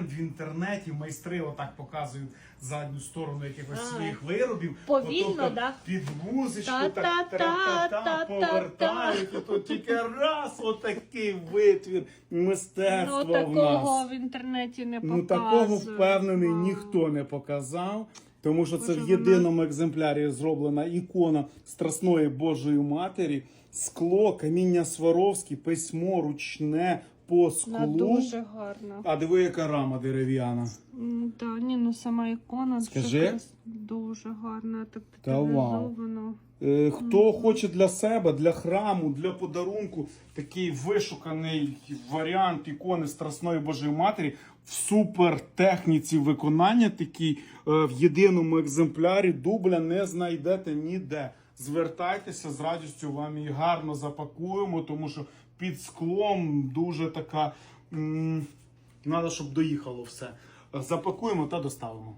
в інтернеті майстри отак показують задню сторону якихось своїх виробів. Повільно, да? Під музичку так Та-та-та, повертають. Тут тільки раз отакий витвір мистецтва Ну, в нас. такого в інтернеті не Ну такого впевнений ніхто не показав. Тому що це в єдиному екземплярі зроблена ікона Страсної Божої Матері, скло, каміння Сваровське, письмо ручне по склу. Вона дуже гарна. А диви, яка рама дерев'яна. М, ні, ну сама ікона Скажи. дуже, крас- дуже гарна, так Та вау. деталізовано. Е, Хто хоче для себе, для храму, для подарунку такий вишуканий варіант ікони Страсної Божої Матері в супер техніці виконання, такий е, в єдиному екземплярі дубля не знайдете ніде. Звертайтеся з радістю, вам її гарно запакуємо, тому що під склом дуже така. Надо, щоб доїхало все. Запакуємо та доставимо.